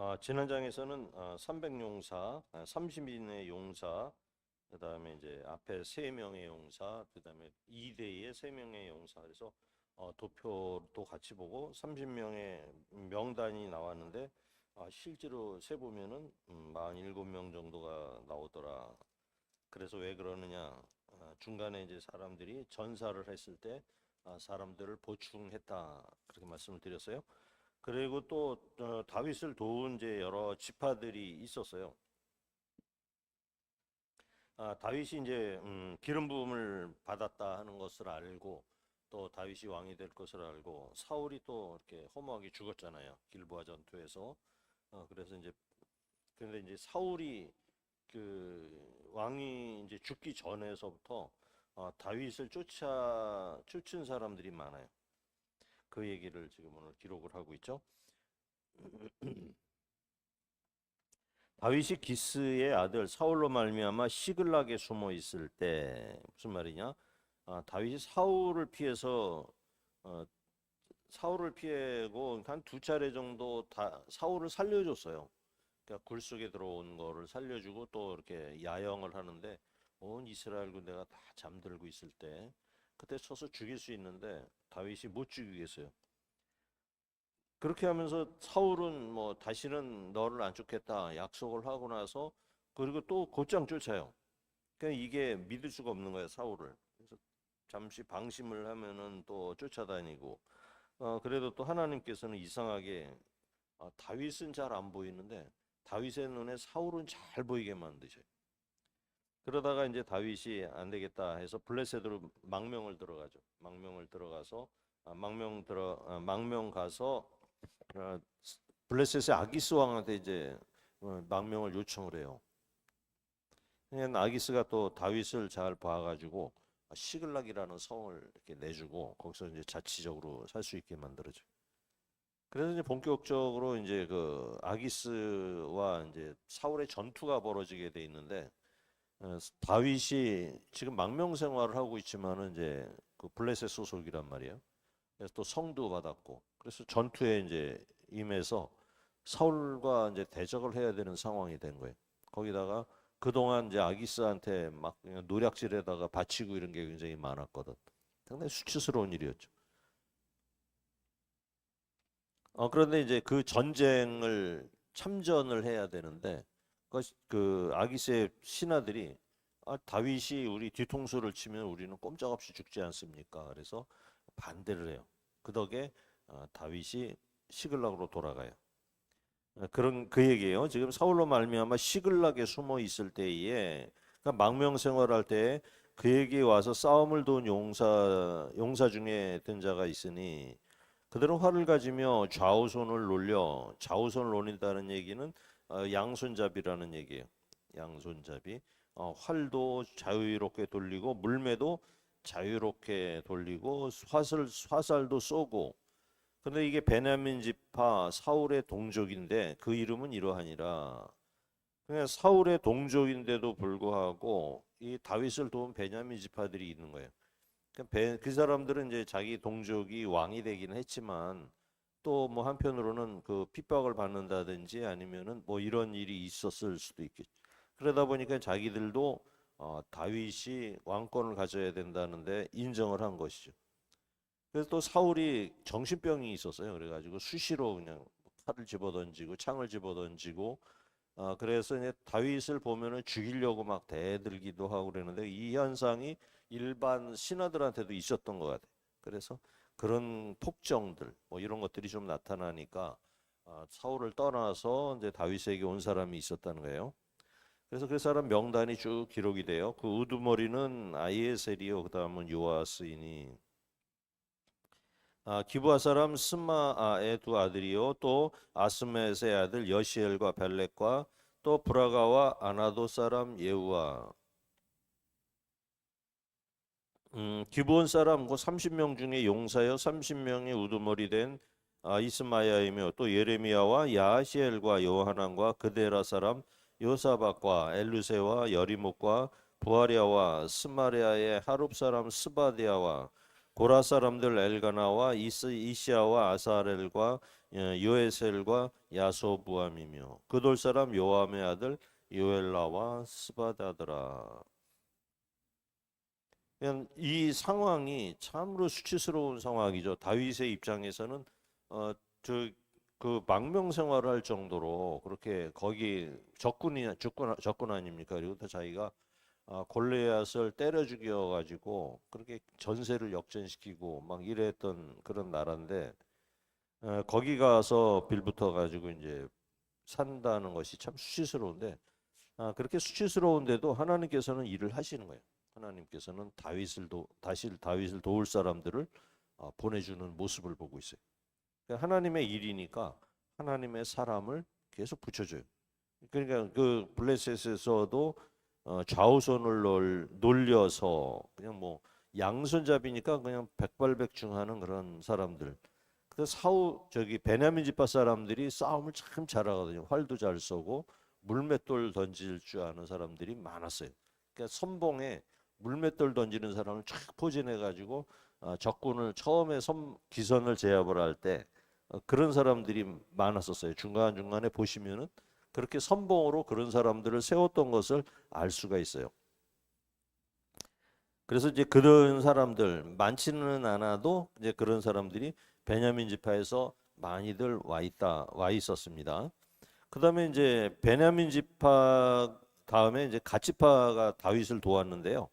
아, 지난 장에서는 아, 300용사, 아, 30인의 용사, 그 다음에 이제 앞에 세 명의 용사, 그 다음에 2대의 세 명의 용사. 그래서 어, 도표도 같이 보고 30명의 명단이 나왔는데 아, 실제로 세 보면은 음, 47명 정도가 나오더라. 그래서 왜 그러느냐? 아, 중간에 이제 사람들이 전사를 했을 때 아, 사람들을 보충했다. 그렇게 말씀을 드렸어요. 그리고 또 어, 다윗을 도운 이제 여러 지파들이 있었어요. 아, 다윗이 이제 음, 기름 부음을 받았다 하는 것을 알고 또 다윗이 왕이 될 것을 알고 사울이 또 이렇게 허무하게 죽었잖아요. 길보아 전투에서. 어, 그래서 이제 근데 이제 사울이 그 왕이 이제 죽기 전에서부터 어, 다윗을 쫓아 쫓은 사람들이 많아요. 그 얘기를 지금 오늘 기록을 하고 있죠. 다윗이 기스의 아들 사울로 말미암아 시글락에 숨어 있을 때 무슨 말이냐? 아, 다윗이 사울을 피해서 어, 사울을 피하고 한 두 차례 정도 다 사울을 살려줬어요. 그러니까 굴 속에 들어온 거를 살려주고 또 이렇게 야영을 하는데 온 이스라엘 군대가 다 잠들고 있을 때 그때 쳐서 죽일 수 있는데 다윗이 못 죽이겠어요. 그렇게 하면서 사울은 뭐 다시는 너를 안 쫓겠다 약속을 하고 나서 그리고 또 곧장 쫓아요. 그러니까 이게 믿을 수가 없는 거예요 사울을. 그래서 잠시 방심을 하면은 또 쫓아다니고 어 그래도 또 하나님께서는 이상하게 아, 다윗은 잘 안 보이는데 다윗의 눈에 사울은 잘 보이게 만드셔요. 그러다가 이제 다윗이 안 되겠다 해서 블레셋으로 망명을 들어가죠. 망명을 들어가서 아, 망명 들어 아, 망명 가서 어, 블레셋의 아기스 왕한테 이제 어, 망명을 요청을 해요. 아기스가 또 다윗을 잘 봐가지고 시글락이라는 성을 이렇게 내주고 거기서 이제 자치적으로 살 수 있게 만들어줘. 그래서 이제 본격적으로 이제 그 아기스와 이제 사울의 전투가 벌어지게 돼 있는데 어, 다윗이 지금 망명 생활을 하고 있지만은 이제 그 블레셋 소속이란 말이에요. 그래서 또 성도 받았고 그래서 전투에 이제 임해서 사울과 이제 대적을 해야 되는 상황이 된 거예요. 거기다가 그동안 이제 아기스한테 막 그냥 노략질에다가 바치고 이런 게 굉장히 많았거든. 상당히 수치스러운 일이었죠. 어, 그런데 이제 그 전쟁을 참전을 해야 되는데 그, 그 아기스의 신하들이 아, 다윗이 우리 뒤통수를 치면 우리는 꼼짝없이 죽지 않습니까? 그래서 반대를 해요. 그 덕에 어, 다윗이 시글락으로 돌아가요. 어, 그런 그 얘기예요. 지금 사울로 말미암아 시글락에 숨어 있을 때에 그러니까 망명 생활할 때 그에게 와서 싸움을 도운 용사 용사 중에 든 자가 있으니 그들은 활을 가지며 좌우손을 놀려 좌우손을 놀린다는 얘기는 어, 양손잡이라는 얘기예요. 양손잡이 어, 활도 자유롭게 돌리고 물매도 자유롭게 돌리고 화살 화살도 쏘고 근데 이게 베냐민 지파 사울의 동족인데 그 이름은 이러하니라. 그냥 사울의 동족인데도 불구하고 이 다윗을 도운 베냐민 지파들이 있는 거예요. 그러니까 베- 그 사람들은 이제 자기 동족이 왕이 되기는 했지만 또 뭐 한편으로는 그 핍박을 받는다든지 아니면은 뭐 이런 일이 있었을 수도 있겠죠. 그러다 보니까 자기들도 어, 다윗이 왕권을 가져야 된다는데 인정을 한 것이죠. 그래서 또 사울이 정신병이 있었어요. 그래가지고 수시로 그냥 칼을 집어던지고 창을 집어던지고 아 그래서 이제 다윗을 보면은 죽이려고 막 대들기도 하고 그러는데 이 현상이 일반 신하들한테도 있었던 것 같아요. 그래서 그런 폭정들 뭐 이런 것들이 좀 나타나니까 아, 사울을 떠나서 이제 다윗에게 온 사람이 있었다는 거예요. 그래서 그 사람 명단이 쭉 기록이 돼요. 그 우두머리는 아이에셀이요. 그다음은 요아스이니 아, 기부아 사람 스마아의 두 아들이요 또 아스메스의 아들 여시엘과 벨렉과 또 브라가와 아나도 사람 예우아 음, 기브온 사람 그 30명 중에 용사여 30명이 우두머리 된 아, 이스마야이며 또 예레미야와 야시엘과 요하난과 그데라 사람 요사박과 엘루세와 여리목과 부하랴와 스마리아의 하룹 사람 스바디아와 고라 사람들 엘가나와 이스 이시아와 아사렐과 어, 요에셀과 야소부암이며 그돌 사람 요암의 아들 요엘라와 스바다더라. 이 상황이 참으로 수치스러운 상황이죠. 다윗의 입장에서는 어, 어저그 망명 생활을 할 정도로 그렇게 거기 적군이 적군 적군 아닙니까? 그리고 또 자기가 아, 골리앗을 때려 죽여 가지고 그렇게 전세를 역전시키고 막 이랬던 그런 나라인데 어, 거기 가서 빌붙어 가지고 이제 산다는 것이 참 수치스러운데 아, 그렇게 수치스러운데도 하나님께서는 일을 하시는 거예요. 하나님께서는 다윗을 도 다시 다윗을 도울 사람들을 아, 보내주는 모습을 보고 있어요. 그러니까 하나님의 일이니까 하나님의 사람을 계속 붙여줘요. 그러니까 그 블레셋에서도 어, 좌우손을 놀, 놀려서 그냥 뭐 양손잡이니까 그냥 백발백중하는 그런 사람들. 그 사우 저기 베냐민 집파 사람들이 싸움을 참 잘하거든요. 활도 잘 쏘고 물맷돌 던질 줄 아는 사람들이 많았어요. 그러니까 선봉에 물맷돌 던지는 사람을 쫙 포진해 가지고 어, 적군을 처음에 선 기선을 제압을 할때 어, 그런 사람들이 많았었어요. 중간 중간에 보시면은 그렇게 선봉으로 그런 사람들을 세웠던 것을 알 수가 있어요. 그래서 이제 그런 사람들 많지는 않아도 이제 그런 사람들이 베냐민 지파에서 많이들 와 있다 와 있었습니다. 그다음에 이제 베냐민 지파 다음에 이제 갓지파가 다윗을 도왔는데요.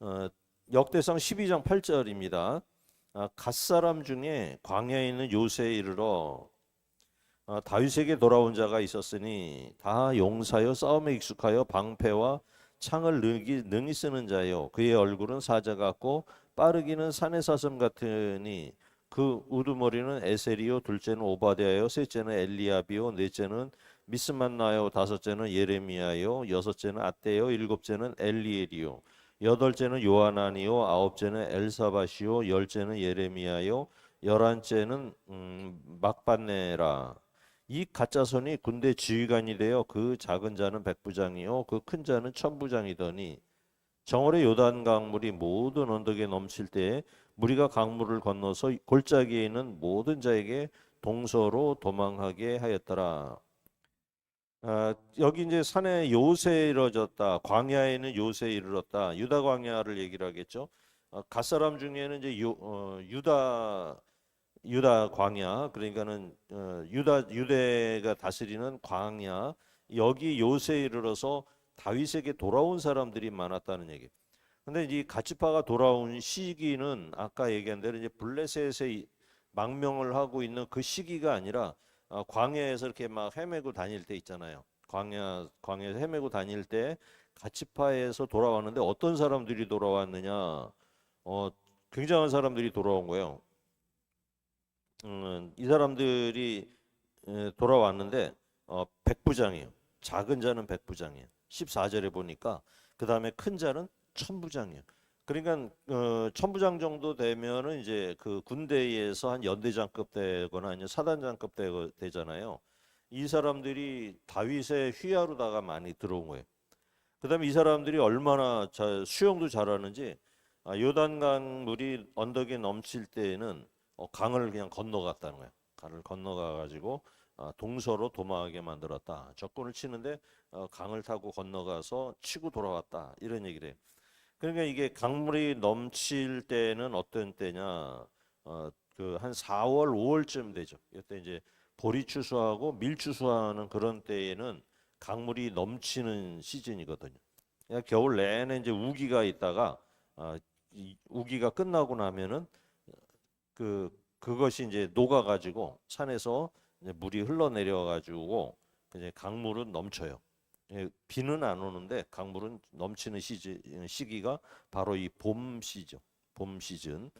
어, 역대상 12장 8절입니다. 아, 갓 사람 중에 광야에 있는 요새에 이르러 아, 다윗에게 돌아온 자가 있었으니 다 용사여 싸움에 익숙하여 방패와 창을 능히, 능히 쓰는 자요 그의 얼굴은 사자 같고 빠르기는 산의 사슴 같으니 그 우두머리는 에셀이요 둘째는 오바댜요 셋째는 엘리야비요 넷째는 미스만나요 다섯째는 예레미야요 여섯째는 아떼요 일곱째는 엘리엘이요 여덟째는 요하나니요 아홉째는 엘사바시요 열째는 예레미야요 열한째는 음, 막반네라 이 가짜손이 군대 지휘관이 되어 그 작은 자는 백부장이요 그 큰 자는 천부장이더니 정월의 요단 강물이 모든 언덕에 넘칠 때에 무리가 강물을 건너서 골짜기에 있는 모든 자에게 동서로 도망하게 하였더라. 아, 여기 이제 산에 요새에 이르렀다. 광야에는 요새에 이르렀다. 유다 광야를 얘기를 하겠죠. 아, 갓 사람 중에는 이제 유, 어, 유다 유다 광야 그러니까는 어, 유다 유대가 다스리는 광야 여기 요새에 이르러서 다윗에게 돌아온 사람들이 많았다는 얘기. 근데 이 가치파가 돌아온 시기는 아까 얘기한 대로 이제 블레셋에 이- 망명을 하고 있는 그 시기가 아니라 어, 광야에서 이렇게 막 헤매고 다닐 때 있잖아요. 광야 광야에서 헤매고 다닐 때 가치파에서 돌아왔는데 어떤 사람들이 돌아왔느냐? 어, 굉장한 사람들이 돌아온 거예요. 음, 이 사람들이 에, 돌아왔는데 어, 백부장이에요. 작은 자는 백부장이에요. 14절에 보니까 그 다음에 큰 자는 천부장이에요. 그러니까 어, 천부장 정도 되면은 이제 그 군대에서 한 연대장급 되거나 아니면 사단장급 되, 되잖아요. 이 사람들이 다윗의 휘하로다가 많이 들어온 거예요. 그다음에 이 사람들이 얼마나 자, 수영도 잘하는지 아, 요단강 물이 언덕에 넘칠 때에는 어, 강을 그냥 건너갔다는 거예요. 강을 건너가 가지고 아, 동서로 도망하게 만들었다. 적군을 치는데 어, 강을 타고 건너가서 치고 돌아왔다. 이런 얘기를 해요. 그러니까 이게 강물이 넘칠 때는 어떤 때냐? 어, 그 한 4월, 5월쯤 되죠. 이때 이제 보리 추수하고 밀 추수하는 그런 때에는 강물이 넘치는 시즌이거든요. 그러니까 겨울 내내 이제 우기가 있다가 아, 이 우기가 끝나고 나면은 그 그것이 이제 녹아 가지고 산에서 이제 물이 흘러내려 가지고 이제 강물은 넘쳐요. 예, 비는 안 오는데 강물은 넘치는 시즌 시기가 바로 이 봄 시죠. 봄 시즌.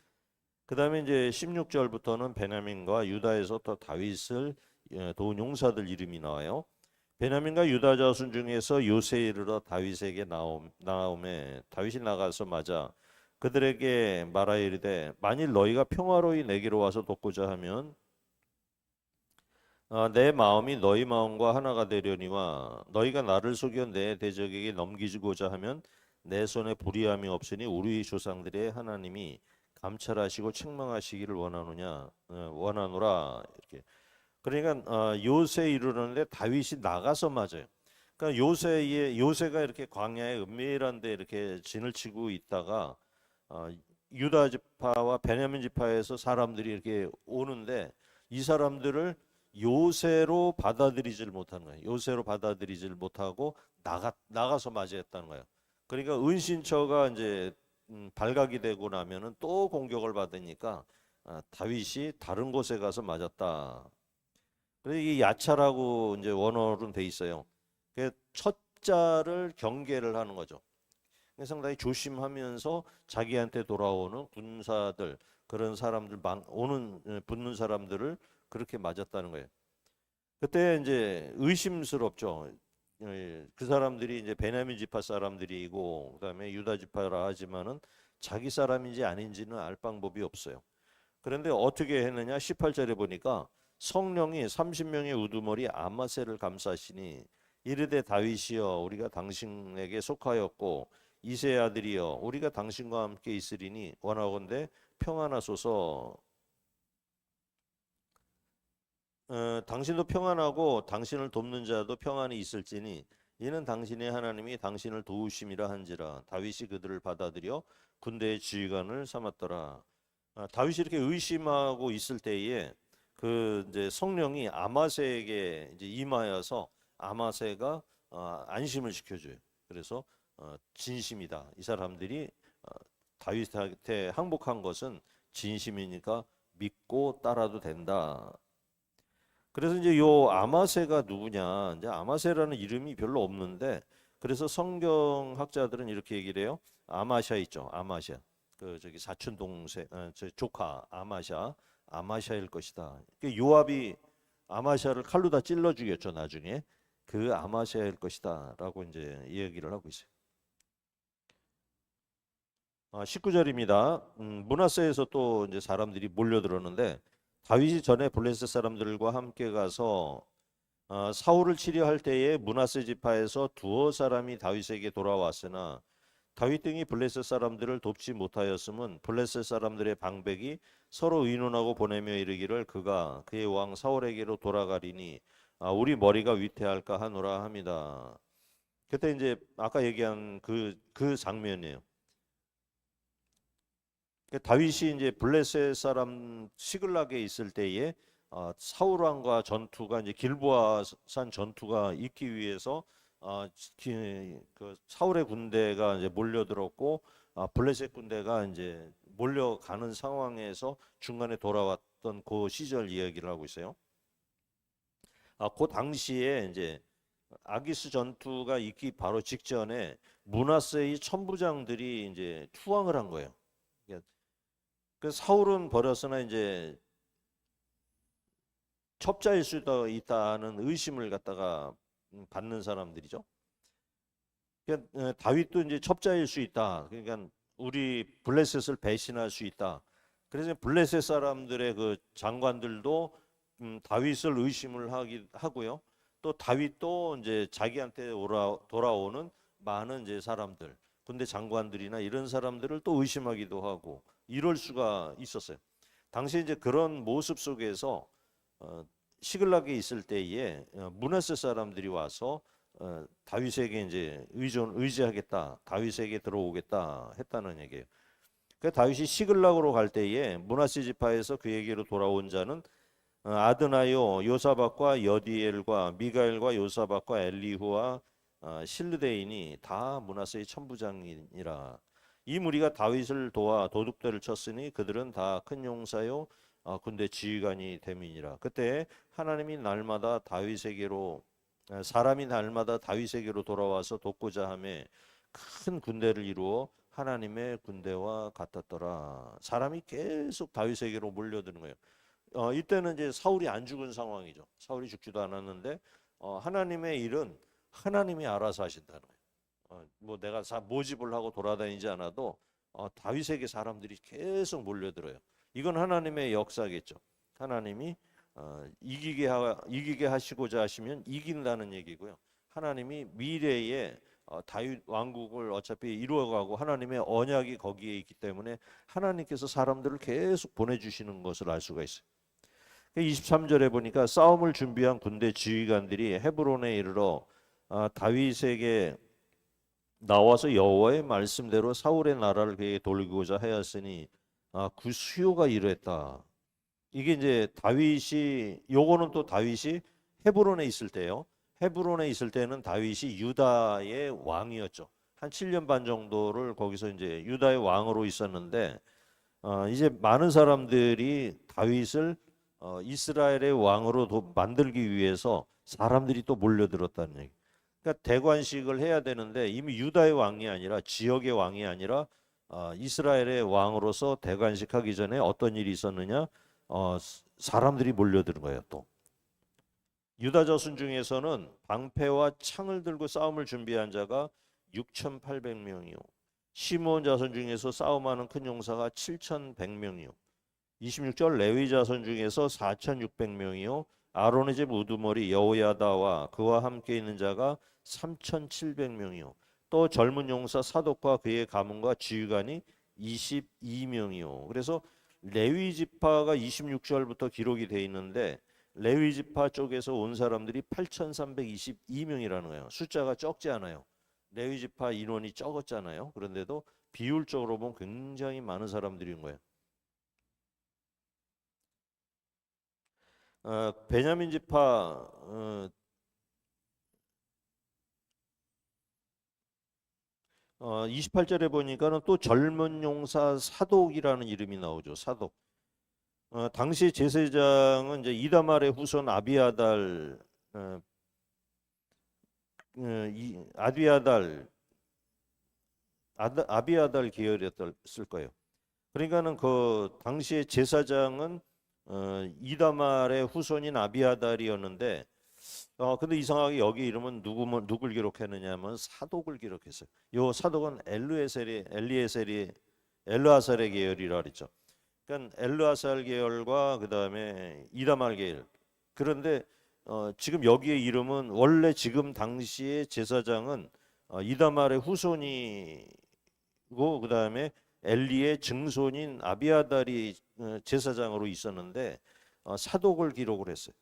그다음에 이제 16절부터는 베냐민과 유다에서 또 다윗을 예, 도운 용사들 이름이 나와요. 베냐민과 유다 자손 중에서 요새에 이르러 다윗에게 나옴 나옴에 다윗이 나가서 맞아 그들에게 말하 이르되 만일 너희가 평화로이 내게로 와서 돕고자 하면 아, 내 마음이 너희 마음과 하나가 되려니와 너희가 나를 속여 내 대적에게 넘기고자 하면 내 손에 불의함이 없으니 우리 조상들의 하나님이 감찰하시고 책망하시기를 원하느냐 어, 원하노라 이렇게 그러니까 어, 요새 이르는데 다윗이 나가서 맞아요. 그러니까 요새의 요새가 이렇게 광야의 은밀한데 이렇게 진을 치고 있다가 어, 유다 지파와 베냐민 지파에서 사람들이 이렇게 오는데 이 사람들을 요새로 받아들이질 못하는 거예요. 요새로 받아들이질 못하고 나가 나가서 맞이했다는 거예요. 그러니까 은신처가 이제 음, 발각이 되고 나면은 또 공격을 받으니까 아, 다윗이 다른 곳에 가서 맞았다. 그래서 이 야차라고 이제 원어로는 돼 있어요. 그첫 자를 경계를 하는 거죠. 상당히 조심하면서 자기한테 돌아오는 군사들 그런 사람들 만, 오는 에, 붙는 사람들을 그렇게 맞았다는 거예요. 그때 이제 의심스럽죠. 예, 그 사람들이 이제 베냐민 지파 사람들이고 그다음에 유다 지파라 하지만은 자기 사람인지 아닌지는 알 방법이 없어요. 그런데 어떻게 했느냐? 18절에 보니까 성령이 30명의 우두머리 아마세를 감싸시니 이르되 다윗이여 우리가 당신에게 속하였고 이세 아들이여 우리가 당신과 함께 있으리니 원하건대 평안하소서 어, 당신도 평안하고 당신을 돕는 자도 평안히 있을지니 이는 당신의 하나님이 당신을 도우심이라 한지라 다윗이 그들을 받아들여 군대의 지휘관을 삼았더라. 아, 다윗이 이렇게 의심하고 있을 때에 그 이제 성령이 아마세에게 이제 임하여서 아마세가 어, 안심을 시켜줘요. 그래서 어, 진심이다. 이 사람들이 어, 다윗한테 항복한 것은 진심이니까 믿고 따라도 된다. 그래서 이제 요 아마세가 누구냐? 이제 아마세라는 이름이 별로 없는데 그래서 성경학자들은 이렇게 얘기를 해요. 아마샤 있죠. 아마샤. 그 저기 사촌 동생 어, 저 조카 아마샤 아마샤일 것이다. 그 요압이 아마샤를 칼로 다 찔러 죽였죠, 나중에. 그 아마샤일 것이다라고 이제 얘기를 하고 있어요. 아, 19절입니다. 음, 문하세에서 또 이제 사람들이 몰려들었는데 다윗이 전에 블레셋 사람들과 함께 가서 아, 사울을 치려할 때에 문하세 지파에서 두어 사람이 다윗에게 돌아왔으나 다윗 등이 블레셋 사람들을 돕지 못하였음은 블레셋 사람들의 방백이 서로 의논하고 보내며 이르기를 그가 그의 왕 사울에게로 돌아가리니 아, 우리 머리가 위태할까 하노라 합니다. 그때 이제 아까 얘기한 그그 장면이에요. 그 다윗이 이제 블레셋 사람 시글락에 있을 때에 어, 사울 왕과 전투가 이제 길보아산 전투가 있기 위해서 어, 기- 그 사울의 군대가 이제 몰려들었고 아, 블레셋 군대가 이제 몰려가는 상황에서 중간에 돌아왔던 그 시절 이야기를 하고 있어요. 아, 그 당시에 이제 아기스 전투가 있기 바로 직전에 문하세의 천부장들이 이제 투항을 한 거예요. 그 사울은 버렸으나 이제 첩자일 수도 있다는 의심을 갖다가 음, 받는 사람들이죠. 그러니까 어, 다윗도 이제 첩자일 수 있다. 그러니까 우리 블레셋을 배신할 수 있다. 그래서 블레셋 사람들의 그 장관들도 음, 다윗을 의심을 하기 하고요. 또 다윗도 이제 자기한테 돌아오는 많은 이제 사람들, 군대 장관들이나 이런 사람들을 또 의심하기도 하고 이럴 수가 있었어요. 당시 이제 그런 모습 속에서 어, 시글락에 있을 때에 어, 문하세 사람들이 와서 어, 다윗에게 이제 의존 의지하겠다, 다윗에게 들어오겠다 했다는 얘기예요. 그 다윗이 시글락으로 갈 때에 문하세 지파에서 그에게로 돌아온 자는 어, 아드나요, 요사박과 여디엘과 미가엘과 요사박과 엘리후와 어, 실르데인이 다 문하세의 천부장이니라. 이 무리가 다윗을 도와 도둑들을 쳤으니 그들은 다 큰 용사요 어, 군대 지휘관이 됨이니라. 그때 하나님이 날마다 다윗에게로 어, 사람이 날마다 다윗에게로 돌아와서 돕고자 하며 큰 군대를 이루어 하나님의 군대와 같았더라. 사람이 계속 다윗에게로 몰려드는 거예요. 어, 이때는 이제 사울이 안 죽은 상황이죠. 사울이 죽지도 않았는데 어, 하나님의 일은 하나님이 알아서 하신다는 거예요. 어, 뭐 내가 사, 모집을 하고 돌아다니지 않아도 어, 다윗에게 사람들이 계속 몰려들어요. 이건 하나님의 역사겠죠. 하나님이 어, 이기게 하, 이기게 하시고자 하시면 이긴다는 얘기고요. 하나님이 미래에 어, 다윗 왕국을 어차피 이루어가고 하나님의 언약이 거기에 있기 때문에 하나님께서 사람들을 계속 보내주시는 것을 알 수가 있어요. 23절에 보니까 싸움을 준비한 군대 지휘관들이 헤브론에 이르러 아, 다윗에게 나와서 여호와의 말씀대로 사울의 나라를 그에게 돌리고자 하였으니 아, 그 수요가 이르했다. 이게 이제 다윗이 요거는 또 다윗이 헤브론에 있을 때요. 헤브론에 있을 때는 다윗이 유다의 왕이었죠. 한 7년 반 정도를 거기서 이제 유다의 왕으로 있었는데 어, 이제 많은 사람들이 다윗을 어, 이스라엘의 왕으로 도 만들기 위해서 사람들이 또 몰려들었다는 얘기. 그러니까 대관식을 해야 되는데 이미 유다의 왕이 아니라 지역의 왕이 아니라 어, 이스라엘의 왕으로서 대관식하기 전에 어떤 일이 있었느냐? 어, 사람들이 몰려드는 거예요. 또 유다 자손 중에서는 방패와 창을 들고 싸움을 준비한 자가 6,800명이요. 시므온 자손 중에서 싸움하는 큰 용사가 7,100명이요. 26절 레위 자손 중에서 4,600명이요. 아론의 집 우두머리 여호야다와 그와 함께 있는 자가 3,700명이요. 또 젊은 용사 사독과 그의 가문과 지휘관이 22명이요. 그래서 레위 지파가 26절부터 기록이 돼 있는데 레위 지파 쪽에서 온 사람들이 8,322명이라는 거예요. 숫자가 적지 않아요. 레위 지파 인원이 적었잖아요. 그런데도 비율적으로 보면 굉장히 많은 사람들인 거예요. 어, 베냐민 지파 어, 어, 28절에 보니까는 또 젊은 용사 사독이라는 이름이 나오죠. 사독. 어, 당시 제사장은 이제 이다말의 후손 아비아달 어, 어, 이, 아비아달 아다, 아비아달 계열이었을 거예요. 그러니까는 그 당시에 제사장은 어, 이다말의 후손인 아비아달이었는데 어 근데 이상하게 여기 이름은 누구 누굴 기록했느냐면 사독을 기록했어요. 요 사독은 엘르에셀이 엘리에셀이 엘르아살의 계열이라 그랬죠. 그러니까 엘르아살 계열과 그다음에 이다말 계열. 그런데 어, 지금 여기의 이름은 원래 지금 당시의 제사장은 어, 이다말의 후손이고 그다음에 엘리의 증손인 아비아달이 어, 제사장으로 있었는데 어, 사독을 기록을 했어요.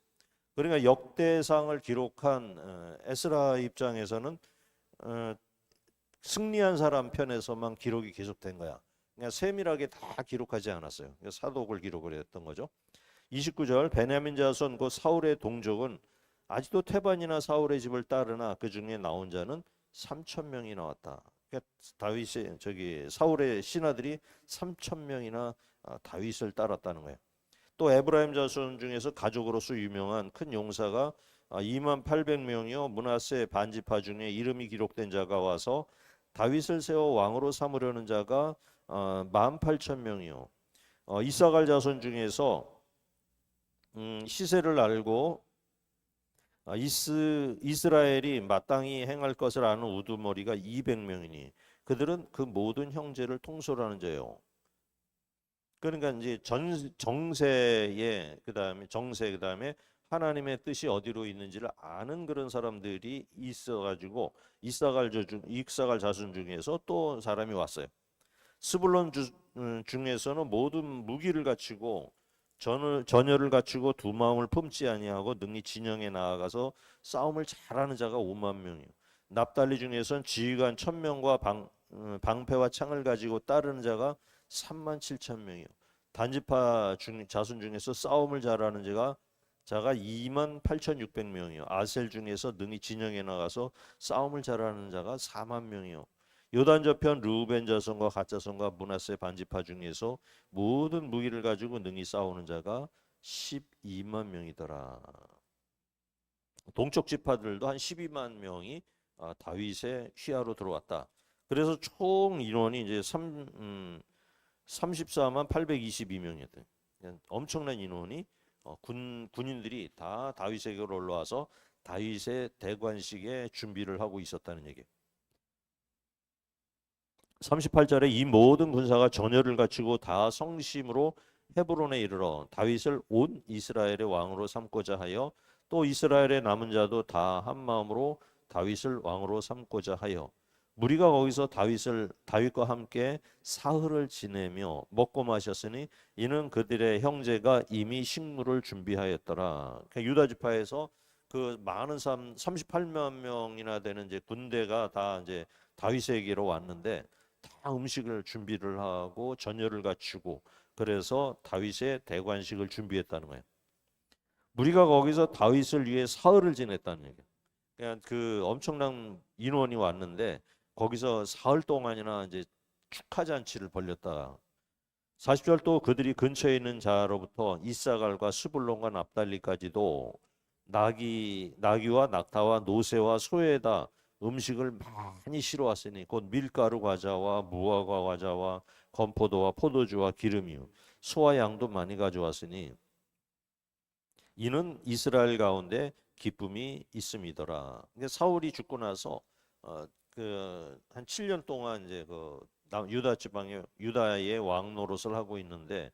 그러니까 역대상을 기록한 어, 에스라 입장에서는 어, 승리한 사람 편에서만 기록이 계속된 거야. 그러니까 세밀하게 다 기록하지 않았어요. 그러니까 사독을 기록을 했던 거죠. 29절 베냐민 자손 그 사울의 동족은 아직도 태반이나 사울의 집을 따르나 그 중에 나온 자는 3천 명이 나왔다. 그러니까 다윗의 저기 사울의 신하들이 3천 명이나 아, 다윗을 따랐다는 거예요. 또 에브라임 자손 중에서 가족으로서 유명한 큰 용사가 2만 800명이요 문하세 반지파 중에 이름이 기록된 자가 와서 다윗을 세워 왕으로 삼으려는 자가 1만 8천 명이요 어, 이사갈 자손 중에서 음, 시세를 알고 아, 이스, 이스라엘이 마땅히 행할 것을 아는 우두머리가 200명이니 그들은 그 모든 형제를 통솔하는 자요. 그러니까 이제 전 정세에 그다음에 정세 그다음에 하나님의 뜻이 어디로 있는지를 아는 그런 사람들이 있어가지고 이사갈 중 이사갈 자손 중에서 또 사람이 왔어요. 스불론 주, 음, 중에서는 모든 무기를 갖추고 전을, 전열을 갖추고 두 마음을 품지 아니하고 능히 진영에 나아가서 싸움을 잘하는 자가 5만 명이요. 납달리 중에선 지휘관 1000명과 방, 음, 방패와 창을 가지고 따르는 자가 3만 7천 명이요. 단지파 중, 자손 중에서 싸움을 잘하는 자가 자가 2만 8,600명이요. 아셀 중에서 능히 진영에 나가서 싸움을 잘하는 자가 4만 명이요. 요단 저편 루벤 자손과 갓 자손과 문하세 반지파 중에서 모든 무기를 가지고 능히 싸우는 자가 12만 명이더라. 동쪽 지파들도 한 12만 명이 아, 다윗의 휘하로 들어왔다. 그래서 총 인원이 이제 3, 음, 34만 822명이었대. 엄청난 인원이 어, 군 군인들이 다 다윗에게로 올라와서 다윗의 대관식에 준비를 하고 있었다는 얘기. 38절에 이 모든 군사가 전열을 갖추고 다 성심으로 헤브론에 이르러 다윗을 온 이스라엘의 왕으로 삼고자 하여 또 이스라엘의 남은 자도 다 한 마음으로 다윗을 왕으로 삼고자 하여 무리가 거기서 다윗을 다윗과 함께 사흘을 지내며 먹고 마셨으니 이는 그들의 형제가 이미 식물을 준비하였더라. 그러니까 유다 지파에서 그 많은 사람 38만 명이나 되는 이제 군대가 다 이제 다윗에게로 왔는데 다 음식을 준비를 하고 전열을 갖추고 그래서 다윗의 대관식을 준비했다는 거예요. 무리가 거기서 다윗을 위해 사흘을 지냈다는 얘기예요. 그냥 그 엄청난 인원이 왔는데 거기서 사흘 동안이나 이제 축하 잔치를 벌렸다. 40절 또 그들이 근처에 있는 자로부터 이사갈과 스불론과 납달리까지도 나귀 나귀와 낙타와 노새와 소에다 음식을 많이 실어 왔으니 곧 밀가루 과자와 무화과 과자와 건포도와 포도주와 기름이요 소와 양도 많이 가져왔으니 이는 이스라엘 가운데 기쁨이 있음이더라. 사울이 죽고 나서 어, 그 한 7년 동안 이제 그 남- 유다 지방의 유다의 왕 노릇을 하고 있는데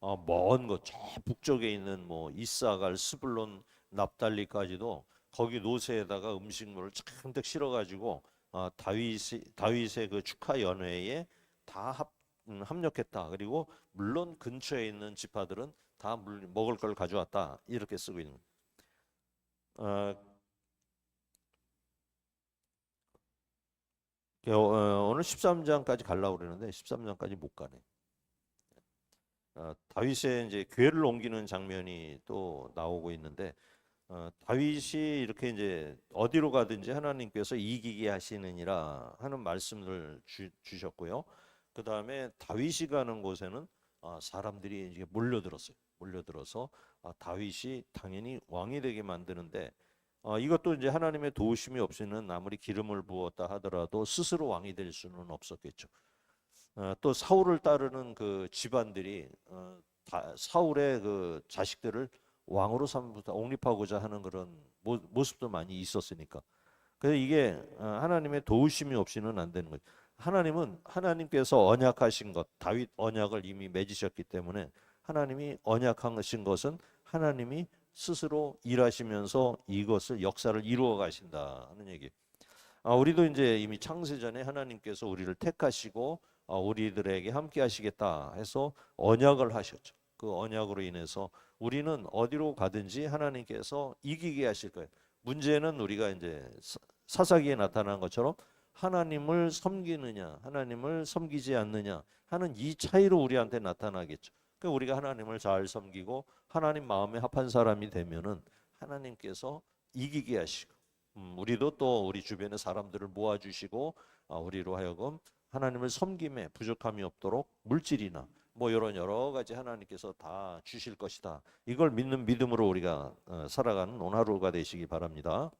어, 먼곳저 북쪽에 있는 뭐 이사갈 스불론 납달리까지도 거기 노새에다가 음식물을 잔뜩 실어가지고 어, 다윗이 다윗의 그 축하 연회에 다 합, 음, 합력했다. 그리고 물론 근처에 있는 지파들은 다 물, 먹을 걸 가져왔다. 이렇게 쓰고 있는. 어, 오늘 13장까지 가려고 그러는데 13장까지 못 가네. 어, 다윗의 이제 괴를 옮기는 장면이 또 나오고 있는데 어, 다윗이 이렇게 이제 어디로 가든지 하나님께서 이기게 하시느니라 하는 말씀을 주, 주셨고요. 그 다음에 다윗이 가는 곳에는 아, 사람들이 이제 몰려들었어요. 몰려들어서 아, 다윗이 당연히 왕이 되게 만드는데 어, 이것도 이제 하나님의 도우심이 없이는 아무리 기름을 부었다 하더라도 스스로 왕이 될 수는 없었겠죠. 어, 또 사울을 따르는 그 집안들이 어, 다, 사울의 그 자식들을 왕으로 삼고자 옹립하고자 하는 그런 모, 모습도 많이 있었으니까. 그래서 이게 어, 하나님의 도우심이 없이는 안 되는 거죠. 하나님은 하나님께서 언약하신 것, 다윗 언약을 이미 맺으셨기 때문에 하나님이 언약하신 것은 하나님이 스스로 일하시면서 이것을 역사를 이루어 가신다 하는 얘기. 아, 우리도 이제 이미 창세전에 하나님께서 우리를 택하시고 아, 우리들에게 함께 하시겠다 해서 언약을 하셨죠. 그 언약으로 인해서 우리는 어디로 가든지 하나님께서 이기게 하실 거예요. 문제는 우리가 이제 사- 사사기에 나타난 것처럼 하나님을 섬기느냐, 하나님을 섬기지 않느냐 하는 이 차이로 우리한테 나타나겠죠. 그 우리가 하나님을 잘 섬기고 하나님 마음에 합한 사람이 되면은 하나님께서 이기게 하시고 음, 우리도 또 우리 주변의 사람들을 모아주시고 아, 우리로 하여금 하나님을 섬김에 부족함이 없도록 물질이나 뭐 이런 여러 가지 하나님께서 다 주실 것이다. 이걸 믿는 믿음으로 우리가 어, 살아가는 오늘 하루가 되시기 바랍니다.